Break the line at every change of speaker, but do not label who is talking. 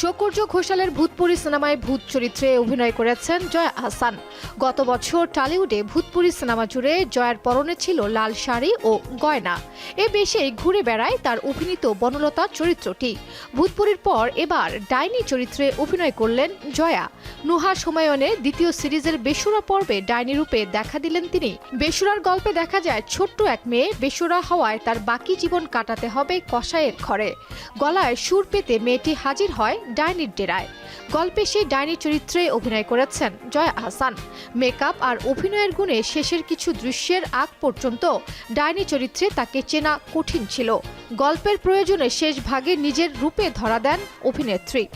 শকুর্য ঘোষালের ভূতপুরি সিনেমায় ভূত চরিত্রে অভিনয় করেছেন জয়া আহসান গত বছর টালিউডে ভূতপুরি সিনেমা জুড়ে জয়ার পরনে ছিল লাল শাড়ি ও গয়না। এ বেশেই ঘুরে বেড়ায় তার অভিনীত বনলতা চরিত্রটি। ভূতপুরির পর এবার ডাইনি চরিত্রে অভিনয় করলেন জয়া। নুহা সময়নে দ্বিতীয় সিরিজের বেসুরা পর্বে ডাইনি রূপে দেখা দিলেন তিনি। বেসুরার গল্পে দেখা যায়, ছোট্ট এক মেয়ে বেসুরা হওয়ায় তার বাকি জীবন কাটাতে হবে কষায়ের ঘরে। গলায় সুর পেতে মেয়েটি হাজির হয় ডাইনির ডেরায়। গল্পে সেই ডাইনি চরিত্রে অভিনয় করেছেন জয় আহসান মেকআপ আর অভিনয়ের গুণে শেষের কিছু দৃশ্যের আগ পর্যন্ত ডাইনি চরিত্রে তাকে চেনা কঠিন ছিল। গল্পের প্রয়োজনে শেষ ভাগে নিজের রূপে ধরা দেন অভিনেত্রী।